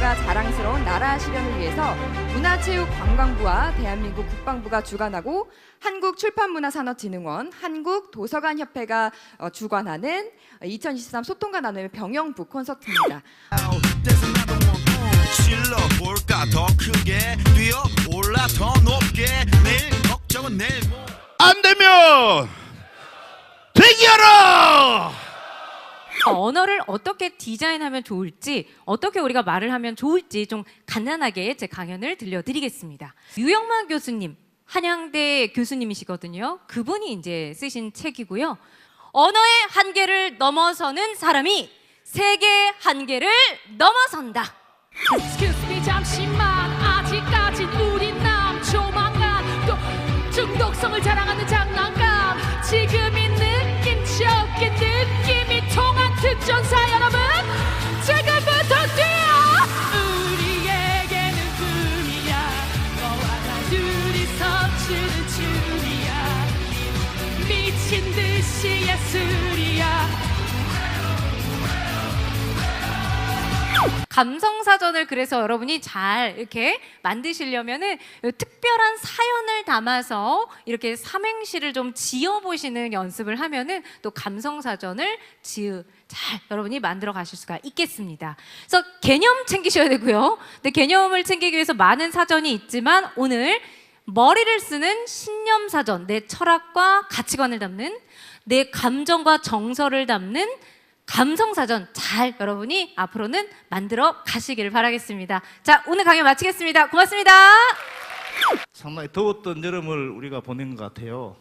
규모가 자랑스러운 나라 실현을 위해서 문화체육관광부와 대한민국 국방부가 주관하고 한국출판문화산업진흥원, 한국도서관협회가 어, 주관하는 2023 소통과 나눔의 병영부 콘서트입니다. There's another one. 질러 볼까 더 크게 뛰어 올라 더 높게 내일 걱정은 내일 모- 안 되면 대기하라. 언어를 어떻게 디자인하면 좋을지, 어떻게 우리가 말을 하면 좋을지 좀 간단하게 제 강연을 들려드리겠습니다. 유영만 교수님, 한양대 교수님이시거든요. 그분이 이제 쓰신 책이고요. 언어의 한계를 넘어서는 사람이 세계의 한계를 넘어선다. Excuse 잠시만 아직까진 우리 남조만간 또 중독성을 자랑 감성 사전을 그래서 여러분이 잘 이렇게 만드시려면은 특별한 사연을 담아서 이렇게 삼행시를 좀 지어 보시는 연습을 하면은 또 감성 사전을 지으 잘 여러분이 만들어 가실 수가 있겠습니다. 그래서 개념 챙기셔야 되고요. 근데 개념을 챙기기 위해서 많은 사전이 있지만 오늘 머리를 쓰는 신념 사전, 내 철학과 가치관을 담는 내 감정과 정서를 담는 감성 사전 잘 여러분이 앞으로는 만들어 가시기를 바라겠습니다. 자, 오늘 강연 마치겠습니다. 고맙습니다. 상당히 더웠던 여름을 우리가 보낸 것 같아요.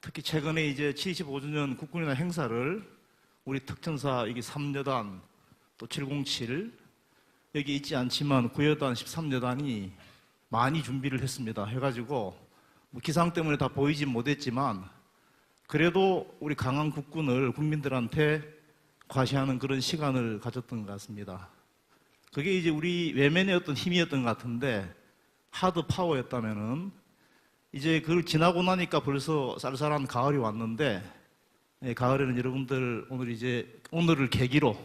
특히 최근에 이제 75주년 국군이나 행사를 우리 특전사 여기 3여단 또 707 여기 있지 않지만 9여단 13여단이 많이 준비를 했습니다. 해가지고 뭐 기상 때문에 다 보이진 못했지만 그래도 우리 강한 국군을 국민들한테 과시하는 그런 시간을 가졌던 것 같습니다. 그게 이제 우리 외면의 어떤 힘이었던 것 같은데 하드 파워였다면은 이제 그걸 지나고 나니까 벌써 쌀쌀한 가을이 왔는데 예, 가을에는 여러분들 오늘 이제 오늘을 계기로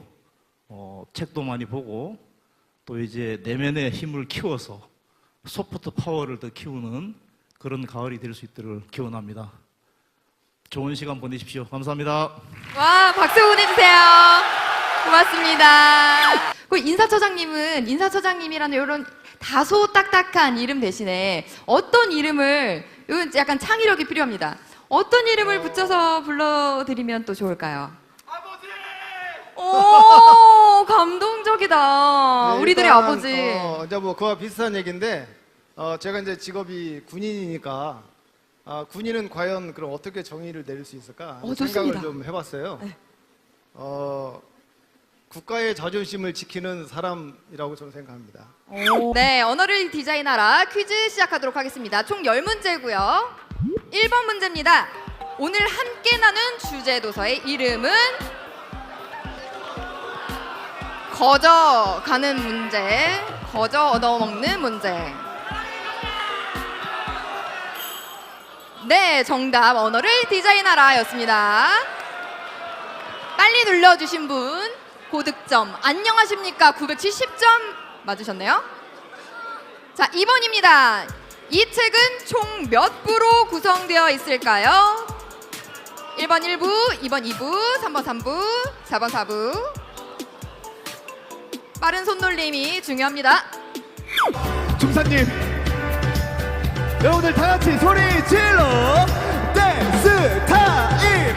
어, 책도 많이 보고 또 이제 내면의 힘을 키워서 소프트 파워를 더 키우는 그런 가을이 될 수 있도록 기원합니다. 좋은 시간 보내십시오. 감사합니다. 와, 박수 보내주세요. 고맙습니다. 그 인사처장님은 인사처장님이라는 이런 다소 딱딱한 이름 대신에 어떤 이름을, 이건 약간 창의력이 필요합니다. 어떤 이름을 붙여서 불러드리면 또 좋을까요? 오, 감동적이다. 네, 우리들의 일단, 아버지. 어, 이제 뭐 그와 비슷한 얘기인데 어, 제가 이제 직업이 군인이니까 아, 군인은 과연 그럼 어떻게 정의를 내릴 수 있을까 어, 생각을 좋습니다. 좀 해봤어요. 네. 어, 국가의 자존심을 지키는 사람이라고 저는 생각합니다. 네, 언어를 디자인하라 퀴즈 시작하도록 하겠습니다. 총 10문제고요. 1번 문제입니다. 오늘 함께 나눈 주제 도서의 이름은 거저 가는 문제, 거저 얻어먹는 문제. 네, 정답 언어를 디자인하라였습니다. 빨리 눌러주신 분 고득점. 안녕하십니까? 970점 맞으셨네요? 자 2번입니다. 이 책은 총 몇 부로 구성되어 있을까요? 1번 1부 2번 2부 3번 3부 4번 4부. 빠른 손놀림이 중요합니다. 중사님 여러분들 다 같이 소리 질러. 댄스 타임.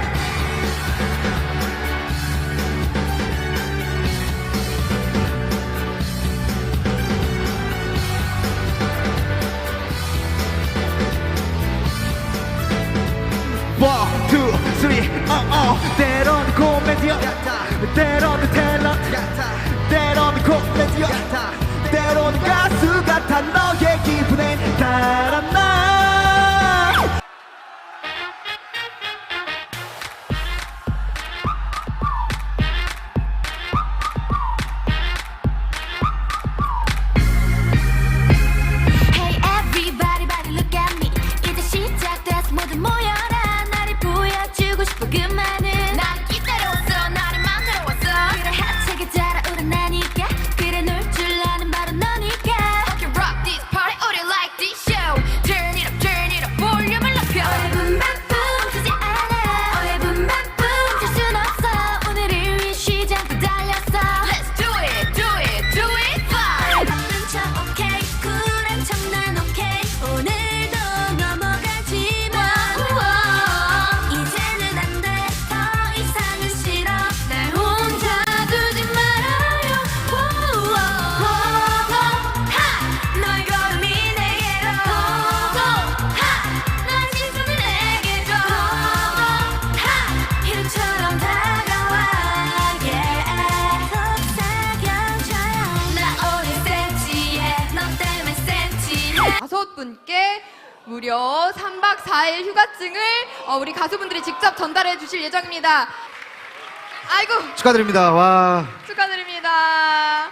One, two, three, 어, 어. 때론 코미디어, 때론 탤런트, 분께 무려 3박 4일 휴가증을 어, 우리 가수분들이 직접 전달해 주실 예정입니다. 아이고 축하드립니다. 와. 축하드립니다.